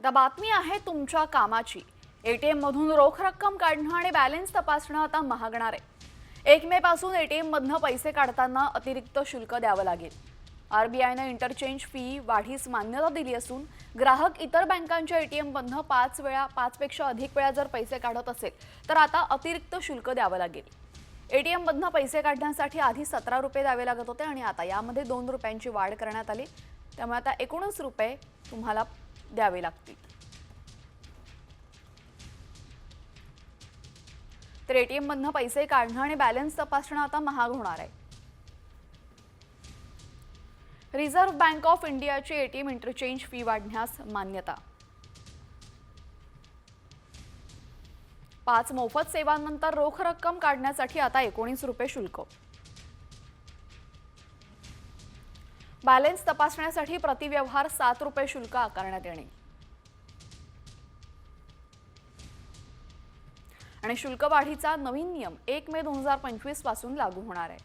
आता बातमी आहे तुमच्या कामाची. ए टी एममधून रोख रक्कम काढणं आणि बॅलन्स तपासणं आता महागणार आहे. एक मेपासून ए टी एममधनं पैसे काढताना अतिरिक्त शुल्क द्यावं लागेल. आर बी आयनं इंटरचेंज फी वाढीस मान्यता दिली असून ग्राहक इतर बँकांच्या ए टी एममधनं पाच वेळा पाचपेक्षा अधिक वेळा जर पैसे काढत असेल तर आता अतिरिक्त शुल्क द्यावं लागेल. ए टी एममधनं पैसे काढण्यासाठी आधी सतरा रुपये द्यावे लागत होते आणि आता यामध्ये दोन रुपयांची वाढ करण्यात आली. त्यामुळे आता एकोणीस रुपये तुम्हाला द्यावे लागतील. तर एटीएम मधनं पैसे काढणं आणि बॅलन्स तपासणं आता महाग होणार आहे. रिझर्व्ह बँक ऑफ इंडियाची एटीएम इंटरचेंज फी वाढण्यास मान्यता. पाच मोफत सेवांनंतर रोख रक्कम काढण्यासाठी आता एकोणीस रुपये शुल्क. बॅलेन्स तपासण्यासाठी प्रतिव्यवहार सात रुपये शुल्क आकारण्यात येणे. आणि शुल्क वाढीचा नवीन नियम एक मे दोन हजार पंचवीसपासून लागू होणार आहे.